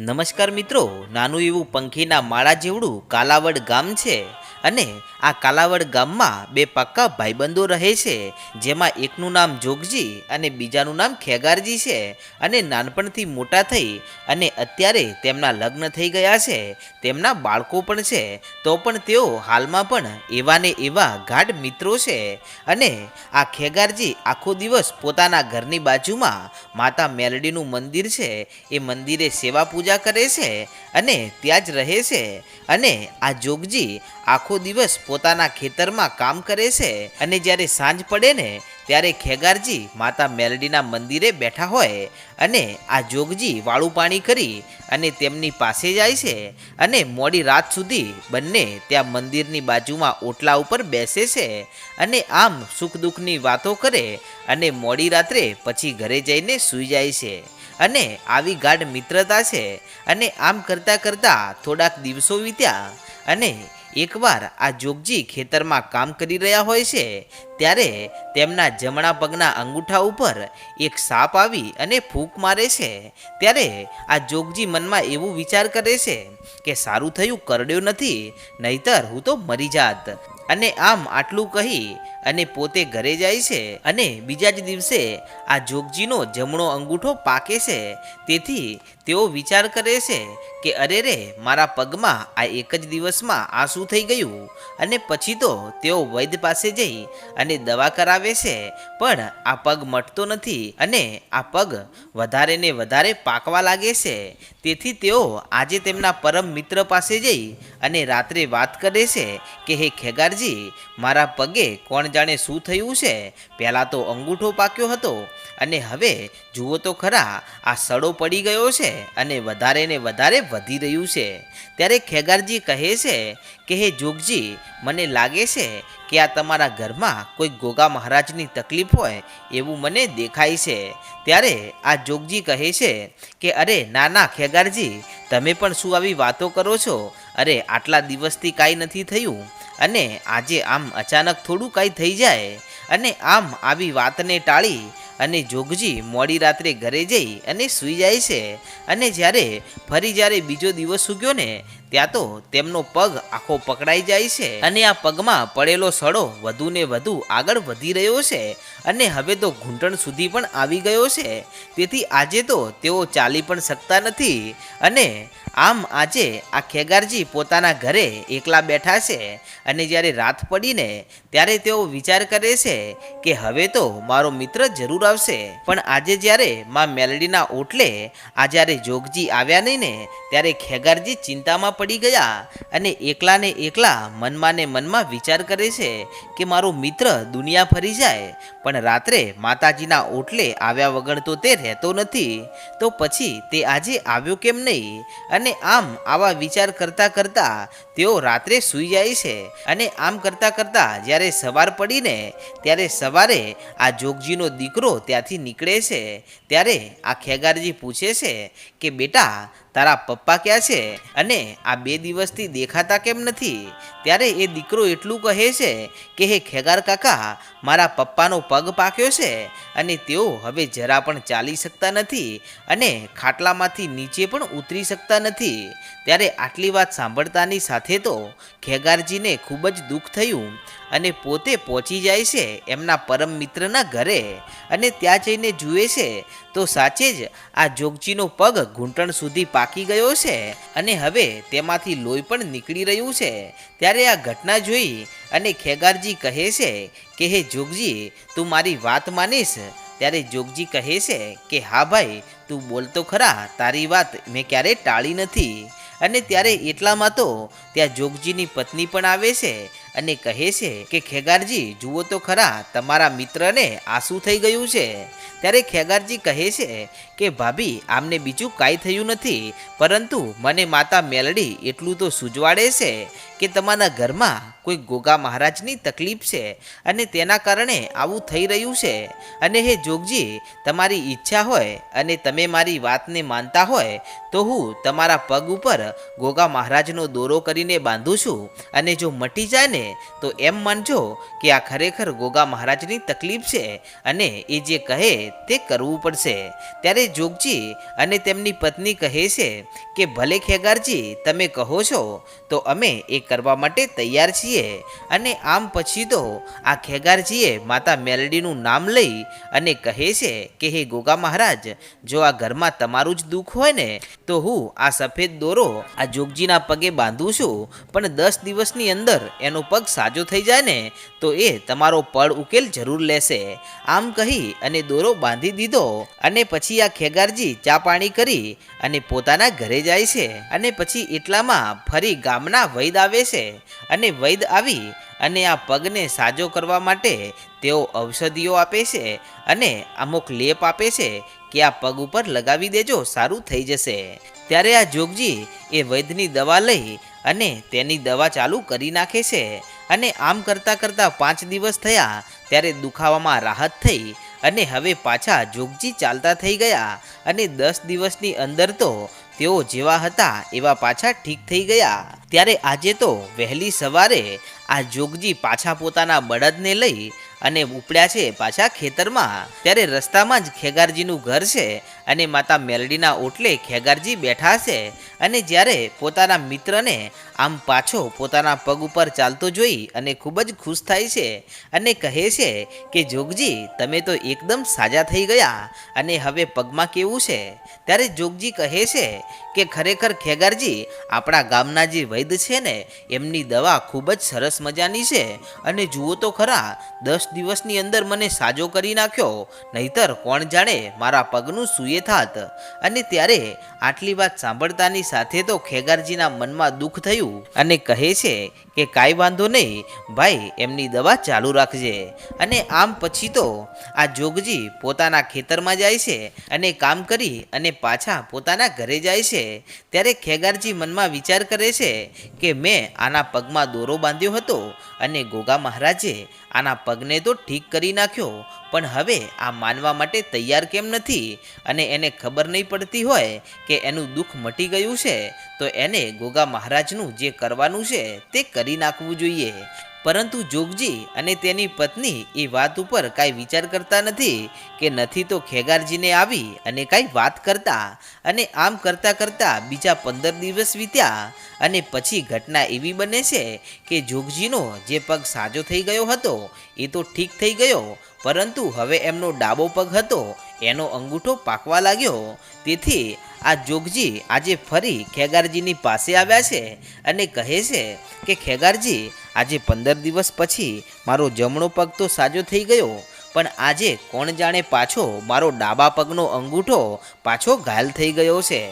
નમસ્કાર મિત્રો, નાનું એવું પંખીના માળા જેવડું કાલાવડ ગામ છે અને આ કાલાવડ ગામમાં બે પાક્કા ભાઈબંધો રહે છે, જેમાં એકનું નામ જોગજી અને બીજાનું નામ ખેગારજી છે અને નાનપણથી મોટા થઈ અને અત્યારે તેમના લગ્ન થઈ ગયા છે, તેમના બાળકો પણ છે, તો પણ તેઓ હાલમાં પણ એવા ને એવા ગાઢ મિત્રો છે અને આ ખેગારજી આખો દિવસ પોતાના ઘરની બાજુમાં માતા મેલડીનું મંદિર છે, એ મંદિરે સેવા પૂજા કરે છે અને ત્યાં જ રહે છે અને આ જોગજી આખો દિવસ પોતાના ખેતરમાં કામ કરે છે. અને જ્યારે સાંજ પડે ને, ત્યારે ખેગારજી માતા મેલડીના મંદિરે બેઠા હોય અને આ જોગજી વાળું પાણી કરી અને તેમની પાસે જાય છે અને મોડી રાત સુધી બંને ત્યાં મંદિરની બાજુમાં ઓટલા ઉપર બેસે છે અને આમ સુખ દુઃખની વાતો કરે અને મોડી રાત્રે પછી ઘરે જઈને સૂઈ જાય છે. અને આવી ગાઢ મિત્રતા છે. અને આમ કરતાં કરતાં થોડાક દિવસો વીત્યા અને એકવાર આ જોગજી ખેતરમાં કામ કરી રહ્યા હોય છે, ત્યારે તેમના જમણા પગના અંગૂઠા ઉપર એક સાપ આવી અને ફૂંક મારે છે. ત્યારે આ જોગજી મનમાં એવું વિચાર કરે છે કે સારું થયું કરડ્યો નથી, નહીતર હું તો મરી જાત. અને આમ આટલું કહી અને પોતે ઘરે જાય છે અને બીજા જ દિવસે આ જોગજીનો જમણો અંગૂઠો પાકે છે. તેથી તેઓ વિચાર કરે છે કે અરે રે, મારા પગમાં આ એક જ દિવસમાં આ શું થઈ ગયું અને પછી તો તેઓ વૈદ્ય પાસે જઈ અને દવા કરાવે છે. પણ આ પગ મટતો નથી અને આ પગ વધારે ને વધારે પાકવા લાગે છે. તેથી તેઓ આજે તેમના પરમ મિત્ર પાસે જઈ અને રાત્રે વાત કરે છે કે, હે ખેગારજી મારા પગે કોણ જાણે શું થયું છે? પહેલાં તો અંગૂઠો પાક્યો હતો અને હવે જુઓ તો ખરા, આ સડો પડી ગયો છે અને વધારે ને વધારે વધી રહ્યું છે. ત્યારે ખેગારજી કહે છે કે, હે જોગજી, મને લાગે છે કે આ તમારા ઘરમાં કોઈ ગોગા મહારાજની તકલીફ હોય એવું મને દેખાય છે. ત્યારે આ જોગજી કહે છે કે, અરે ના ના, ખેગારજી, તમે પણ શું આવી વાતો કરો છો? અરે, આટલા દિવસથી કાંઈ નથી થયું. અને આજે આમ અચાનક થોડું કાંઈ થઈ જાય અને આમ આવી વાતને ટાળી અને જોગજી મોડી રાત્રે ઘરે જઈ અને સૂઈ જાય છે. અને જ્યારે ફરી જ્યારે બીજો દિવસ સૂગ્યો ને, ત્યાં તો તેમનો પગ આખો પકડાઈ જાય છે અને આ પગમાં પડેલો સડો વધુ ને વધુ આગળ વધી રહ્યો છે અને હવે તો ઘૂંટણ સુધી પણ આવી ગયો છે. તેથી આજે તો તેઓ ચાલી પણ શકતા નથી અને આમ આજે આ ખેગારજી પોતાના ઘરે એકલા બેઠા છે અને જ્યારે રાત પડીને ત્યારે તેઓ વિચાર કરે છે કે હવે તો મારો મિત્ર જરૂર આવશે. પણ આજે જ્યારે માં મેલડીના ઓટલે આ જ્યારે જોગજી આવ્યા નહીં ને, ત્યારે ખેગારજી ચિંતામાં પડી ગયા અને એકલાને એકલા મનમાં ને મનમાં વિચાર કરે છે કે મારો મિત્ર દુનિયા ફરી જાય, પણ રાત્રે માતાજીના ઓટલે આવ્યા વગર તો તે રહેતો નથી. તો પછી તે આજે આવ્યો કેમ નહીં? અને આમ આવા વિચાર કરતા કરતા તેઓ રાત્રે સૂઈ જાય છે. અને આમ કરતા કરતા જ્યારે સવાર પડીને ત્યારે સવારે આ જોગજીનો દીકરો ત્યાંથી નીકળે છે. ત્યારે આ ખેગારજી પૂછે છે કે, બેટા તારા પપ્પા ક્યાં છે? અને આ બે દિવસથી દેખાતા કેમ નથી? ત્યારે એ દીકરો એટલું કહે છે કે, હે ખેગાર કાકા, મારા પપ્પાનો પગ પાક્યો છે અને તેઓ હવે જરા પણ ચાલી શકતા નથી અને ખાટલામાંથી નીચે પણ ઉતરી શકતા નથી. ત્યારે આટલી વાત સાંભળતાની સાથે તો ખેગારજીને ખૂબ જ દુઃખ થયું. અને પોતે પહોંચી જાય છે એમના પરમ મિત્રના ઘરે અને ત્યાં જઈને જુએ છે, તો સાચે જ આ જોગજીનો પગ ઘૂંટણ સુધી પાકી ગયો છે અને હવે તેમાંથી લોહી પણ નીકળી રહ્યું છે. ત્યારે આ ઘટના જોઈ અને ખેગારજી કહે છે કે, હે જોગજી, તું મારી વાત માનીશ? ત્યારે જોગજી કહે છે કે, હા ભાઈ, તું બોલતો ખરા, તારી વાત મેં ક્યારેય ટાળી નથી. અને ત્યારે એટલામાં તો ત્યાં જોગજીની પત્ની પણ આવે છે અને કહે છે કે, ખેગારજી, જુઓ તો ખરા, તમારા મિત્રને આંસુ થઈ ગયું છે. ત્યારે ખેગારજી કહે છે કે, ભાભી, આમને બીજું કાંઈ થયું નથી, પરંતુ મને માતા મેલડી એટલું તો સૂજવાડે છે કે તમારા ઘરમાં કોઈ ગોગા મહારાજની તકલીફ છે અને તેના કારણે આવું થઈ રહ્યું છે? અને હે જોગજી, તમારી ઈચ્છા હોય અને તમે મારી વાતને માનતા હોય, તો હું તમારા પગ ઉપર ગોગા મહારાજનો દોરો કરીને બાંધું છું. અને જો મટી જાય ને, તો એમ માનજો કે આ ખરેખર ગોગા મહારાજની તકલીફ છે અને એ જે કહે તે કરવું પડશે. ત્યારે જોગજી અને તેમની પત્ની કહે છે કે, ભલે ખેગારજી, તમે કહો છો, તો અમે એ કરવા માટે તૈયાર છીએ. અને આમ પછી તો આ ખેગારજીએ માતા મેલડીનું નામ લઈ અને કહે છે કે, હે ગોગા મહારાજ, જો આ ઘરમાં તમારું જ દુઃખ હોય ને, તો હું આ સફેદ દોરો આ જોગજીના પગે બાંધું છું. પણ દસ દિવસની અંદર એનો પગ સાજો થઈ જાય ને, તો એ તમારો પડ ઉકેલ જરૂર લેશે. આમ કહી અને દોરો બાંધી દીધો અને પછી આ ખેગારજી ચા પાણી કરી અને પોતાના ઘરે જાય છે. અને પછી એટલામાં ફરી ગામના વૈદ આવે છે અને વૈદ આવી અને આ પગને સાજો કરવા માટે તેઓ ઔષધિઓ આપે છે અને અમુક લેપ આપે છે કે આ પગ ઉપર લગાવી દેજો, સારું થઈ જશે. ત્યારે આ જોગજી એ વૈદ્યની દવા લઈ અને તેની દવા ચાલુ કરી નાખે છે અને આમ કરતાં કરતાં પાંચ દિવસ થયા ત્યારે દુખાવામાં રાહત થઈ અને હવે પાછા જોગજી ચાલતા થઈ ગયા અને દસ દિવસની અંદર તો તેઓ જેવા હતા એવા પાછા ઠીક થઈ ગયા. ત્યારે આજે તો વહેલી સવારે આ જોગજી પાછા પોતાના બળદને લઈ અને ઉપડ્યા છે પાછા ખેતરમાં. ત્યારે રસ્તામાં જ ખેગારજીનું ઘર છે અને માતા મેલડીના ઓટલે ખેગારજી બેઠા છે અને જ્યારે પોતાના મિત્રને આમ પાછો પોતાના પગ ઉપર ચાલતો જોઈ અને ખૂબ જ ખુશ થાય છે અને કહે છે કે, જોગજી, તમે તો એકદમ સાજા થઈ ગયા અને હવે પગમાં કેવું છે? ત્યારે જોગજી કહે છે કે, ખરેખર ખેગારજી, આપણા ગામના જે વૈદ છે ને, એમની દવા ખૂબ જ સરસ મજાની છે અને જુઓ તો ખરા, દસ દિવસની અંદર મને સાજો કરી નાખ્યો, નહીતર કોણ જાણે મારા પગનું સૂએ થાત. અને ત્યારે આટલી વાત સાંભળતાની સાથે તો ખેગારજીના મનમાં દુઃખ થયું અને કહે છે કે કાંઈ વાંધો નહીં, ભાઈ, એમની દવા ચાલુ રાખજે. અને આમ પછી તો આ જોગજી પોતાના ખેતરમાં જાય છે અને કામ કરી અને પાછા પોતાના ઘરે જાય છે. ત્યારે ખેગારજી મનમાં વિચાર કરે છે કે મેં આના પગમાં દોરો બાંધ્યો હતો અને ગોગા મહારાજે આના પગને તો ઠીક કરી નાખ્યો પણ હવે આ માનવા માટે તૈયાર કેમ નથી? અને એને ખબર નહીં પડતી હોય કે એનું દુઃખ મટી ગયું છે, તો એને ગોગા મહારાજનું જે કરવાનું છે તે કરી નાખવું જોઈએ. પરંતુ જોગજી અને તેની પત્ની એ વાત ઉપર કાંઈ વિચાર કરતા નથી કે નથી તો ખેગારજીને આવી અને કાંઈ વાત કરતા. અને આમ કરતાં કરતાં બીજા પંદર દિવસ વીત્યા અને પછી ઘટના એવી બને છે કે જોગજીનો જે પગ સાજો થઈ ગયો હતો, એ તો ઠીક થઈ ગયો પરંતુ હવે એમનો ડાબો પગ હતો, એનો અંગૂઠો પાકવા લાગ્યો. તેથી આ જોગજી આજે ફરી ખેગારજીની પાસે આવ્યા છે અને કહે છે કે, ખેગારજી, આજે પંદર દિવસ પછી મારો જમણો પગ તો સાજો થઈ ગયો, પણ આજે કોણ જાણે પાછો મારો ડાબા પગનો અંગૂઠો પાછો ઘાયલ થઈ ગયો છે.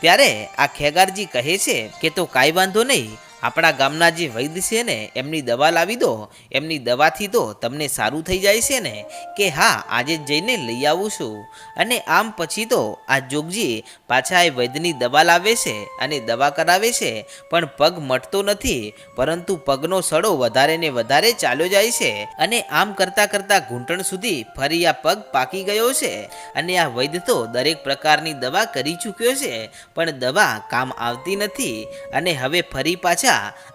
ત્યારે આ ખેગારજી કહે છે કે, તો કાંઈ વાંધો નહીં આપણા ગામના જે વૈદ્ય છે ને, એમની દવા લાવી દો, એમની દવાથી તો તમને સારું થઈ જાય છે ને, કે હા, આજે જ જઈને લઈ આવું છું. અને આમ પછી તો આ જોગજી પાછા એ વૈદ્યની દવા લાવે છે અને દવા કરાવે છે, પણ પગ મટતો નથી, પરંતુ પગનો સડો વધારે ને વધારે ચાલ્યો જાય છે. અને આમ કરતાં કરતાં ઘૂંટણ સુધી ફરી આ પગ પાકી ગયો છે. અને આ વૈદ્ય તો દરેક પ્રકારની દવા કરી ચૂક્યો છે, પણ દવા કામ આવતી નથી. અને હવે ફરી પાછા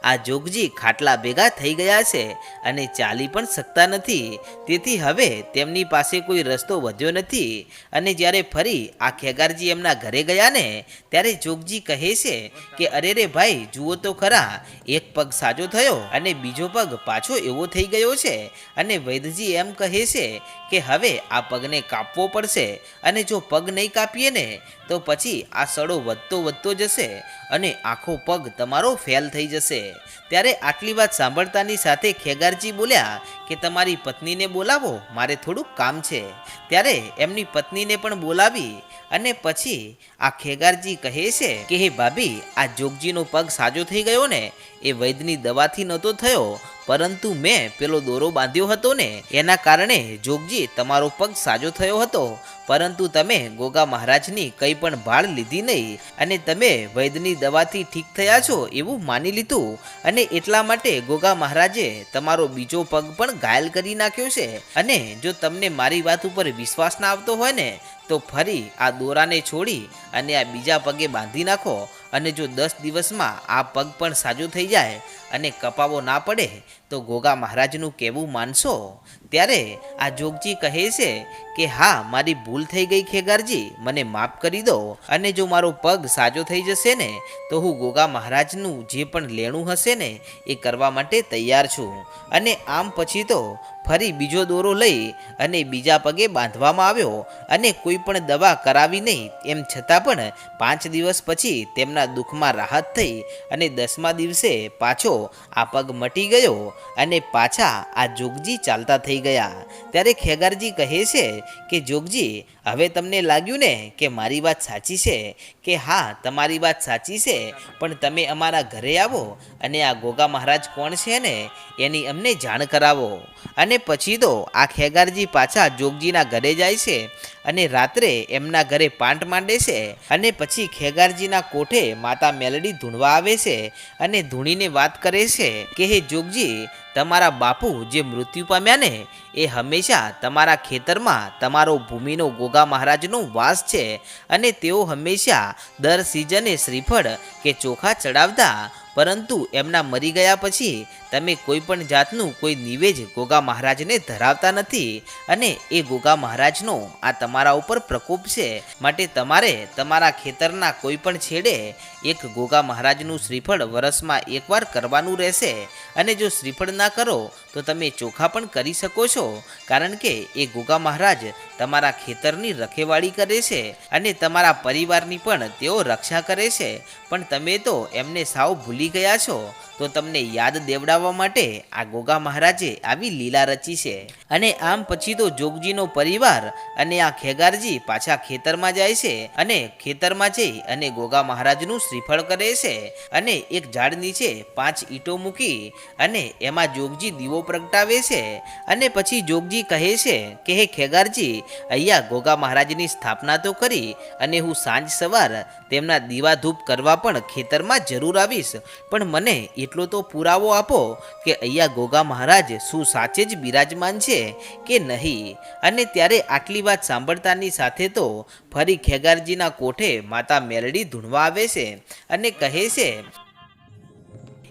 આ જોગજી ખાટલા ભેગા થઈ ગયા છે અને ચાલી પણ શકતા નથી. તેથી હવે તેમની પાસે કોઈ રસ્તો વધ્યો નથી અને જ્યારે ફરી આ ખેગારજી એમના ઘરે ગયા ને, ત્યારે જોગજી કહે છે કે, અરે રે ભાઈ, જુઓ તો ખરા, એક પગ સાજો થયો અને બીજો પગ પાછો એવો થઈ ગયો છે. અને વૈદ્યજી એમ કહે છે કે, હવે આ પગને કાપવો પડશે અને જો પગ નહીં કાપીએ ને તો પછી આ સડો વધતો વધતો જશે અને આખો પગ તમારો ફેલ થઈ જશે. ત્યારે આટલી વાત સાંભળતાની સાથે ખેગારજી બોલ્યા કે તમારી પત્નીને બોલાવો, મારે થોડુંક કામ છે. ત્યારે એમની પત્નીને પણ બોલાવી અને પછી આ ખેગારજી કહે છે કે, હે ભાભી, આ જોગજીનો પગ સાજો થઈ ગયો ને, એ વૈદ્યની દવાથી નહોતો થયો, પરંતુ મેં પેલો દોરો બાંધ્યો હતો ને, એના કારણે જોગજી તમારો પગ સાજો થયો હતો. પરંતુ તમે ગોગા મહારાજની કંઈ પણ ભાળ લીધી નહીં અને તમે વૈદ્યની દવાથી ઠીક થયા છો એવું માની લીધું. અને એટલા માટે ગોગા મહારાજે તમારો બીજો પગ પણ ઘાયલ કરી નાખ્યો છે. અને જો તમને મારી વાત ઉપર વિશ્વાસ ના આવતો હોય ને તો ફરી આ દોરાને છોડી અને આ બીજા પગે બાંધી નાખો અને જો દસ દિવસમાં આ પગ પણ સાજો થઈ જાય અને કપાવો ના પડે, તો ગોગા મહારાજનું કહેવું માનશો? ત્યારે આ જોગજી કહે છે કે, હા, મારી ભૂલ થઈ ગઈ ખેગારજી, મને માફ કરી દો. અને જો મારો પગ સાજો થઈ જશે ને, તો હું ગોગા મહારાજનું જે પણ લેણું હશે ને, એ કરવા માટે તૈયાર છું. અને આમ પછી તો ફરી બીજો દોરો લઈ અને બીજા પગે બાંધવામાં આવ્યો અને કોઈ પણ દવા કરાવી નહીં. એમ છતાં પણ પાંચ દિવસ પછી તેમના દુઃખમાં રાહત થઈ અને દસમા દિવસે પાછો આ પગ મટી ગયો અને પાછા આ જોગજી ચાલતા થઈ ગયા. ત્યારે ખેગારજી કહે છે કે, જોગજી હવે તમને લાગ્યું ને કે મારી વાત સાચી છે? કે હા, તમારી વાત સાચી છે, પણ તમે અમારા ઘરે આવો અને આ ગોગા મહારાજ કોણ છે ને, એની અમને જાણ કરાવો. અને પછી તો આ ખેગારજી પાછા જોગજીના ઘરે જાય છે અને રાત્રે એમના ઘરે પાંટ માંડે છે અને પછી ખેગારજીના કોઠે માતા મેલડી ધૂણવા આવે છે અને ધૂણીને વાત કરે છે કે, હે જોગજી તમારા બાપુ જે મૃત્યુ પામ્યા ને, એ હંમેશા તમારા ખેતરમાં તમારો ભૂમિનો ગોગા મહારાજનો વાસ છે અને તેઓ હંમેશા દર સિઝને શ્રીફળ કે ચોખા ચડાવતા પરંતુ એમના મરી ગયા પછી તમે કોઈ પણ જાતનું કોઈ નિવેજ ગોગા મહારાજને ધરાવતા નથી અને એ ગોગા મહારાજનો આ તમારા ઉપર પ્રકોપ છે. માટે તમારે તમારા ખેતરના કોઈ પણ છેડે એક ગોગા મહારાજનું શ્રીફળ વરસમાં એકવાર કરવાનું રહેશે. અને જો શ્રીફળ ના કરો તો તમે ચોખા પણ કરી શકો છો, કારણ કે એ ગોગા મહારાજ તમારા ખેતરની રખેવાળી કરે છે અને તમારા પરિવારની પણ તેઓ રક્ષા કરે છે. પણ તમે તો એમને સાવ ભૂલી ગયા છો, તો તમને યાદ દેવડાવવા માટે આ ગોગા મહારાજે આવી લીલા રચી છે. અને આમ પછી તો જોગજીનો પરિવાર અને આ ખેગારજી પાછા ખેતરમાં જાય છે અને ખેતરમાં જઈ અને ગોગા મહારાજનું શ્રીફળ કરે છે અને એક ઝાડ નીચે પાંચ ઈંટો મૂકી અને એમાં જોગજી દીવો પ્રગટાવે છે અને પછી જોગજી કહે છે કે, હે ખેગારજી, અહીંયા ગોગા મહારાજની સ્થાપના તો કરી અને હું સાંજ સવાર તેમના દીવાધૂપ કરવા પણ ખેતરમાં જરૂર આવીશ. પણ મને એટલો તો પુરાવો આપો કે અહીંયા ગોગા મહારાજ શું સાચે જ બિરાજમાન છે કે નહીં? અને ત્યારે આટલી વાત સાંભળતાની સાથે તો ફરી ખેગારજીના કોઠે માતા મેલડી ધૂણવા આવે છે અને કહે છે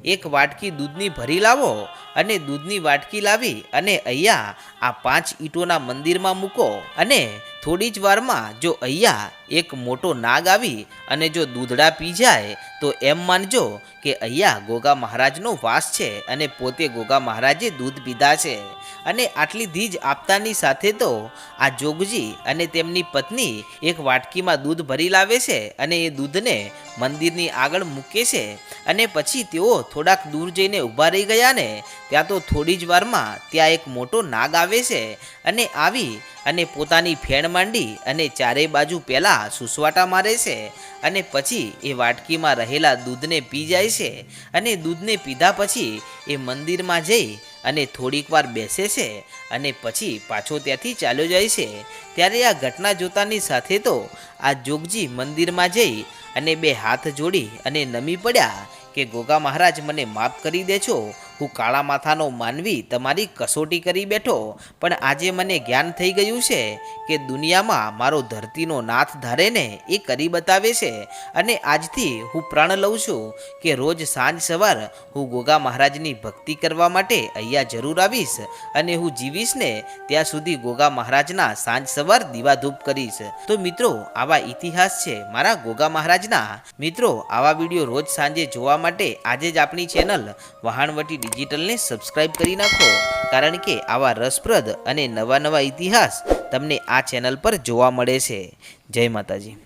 એક વાટકી દૂધની ભરી લાવો અને દૂધની વાટકી લાવી અને અહીંયા આ પાંચ ઈંટોના મંદિરમાં મૂકો અને થોડી જ વારમાં જો અહીંયા એક મોટો નાગ આવી અને જો દૂધડા પી જાય, તો એમ માનજો કે અહીંયા ગોગા મહારાજનો વાસ છે અને પોતે ગોગા મહારાજે દૂધ પીધા છે. અને આટલી ધીજ આપતાની સાથે તો આ જોગજી અને તેમની પત્ની એક વાટકીમાં દૂધ ભરી લાવે છે અને એ દૂધને મંદિરની આગળ મૂકે છે અને પછી તેઓ થોડાક દૂર જઈને ઊભા રહી ગયા ને, ત્યાં તો થોડી જ વારમાં ત્યાં એક મોટો નાગ આવે છે અને આવી અને પોતાની ફેણ માંડી અને ચારે બાજુ પહેલાં સુસવાટા મારે છે અને પછી એ વાટકીમાં રહેલા દૂધને પી જાય છે અને દૂધને પીધા પછી એ મંદિરમાં જઈ અને થોડીક વાર બેસે છે અને પછી પાછો ત્યાંથી ચાલ્યો જાય છે. ત્યારે આ ઘટના જોતાની સાથે તો આ જોગજી મંદિરમાં જઈ અને બે હાથ જોડી અને નમી પડ્યા કે ગોગા મહારાજ મને માફ કરી દેજો હું કાળા માથાનો માનવી તમારી કસોટી કરી બેઠો. પણ આજે મને જ્ઞાન થઈ ગયું છે કે દુનિયામાં મારો ધરતીનો નાથ ધારે ને એ કરી બતાવે છે. અને આજથી હું પ્રણ લઉં છું કે રોજ સાંજ સવાર હું ગોગા મહારાજની ભક્તિ કરવા માટે અહીંયા જરૂર આવીશ અને હું જીવીશ ને ત્યાં સુધી ગોગા મહારાજના સાંજ સવાર દીવાધૂપ કરીશ. તો મિત્રો, આવા ઇતિહાસ છે મારા ગોગા મહારાજના. મિત્રો, આવા વીડિયો રોજ સાંજે જોવા માટે આજે જ આપણી ચેનલ વહાણવટી ડિજિટલને સબસ્ક્રાઇબ કરી નાખો કારણ કે આવા રસપ્રદ અને નવા નવા ઇતિહાસ તમને આ ચેનલ પર જોવા મળે છે. જય માતાજી.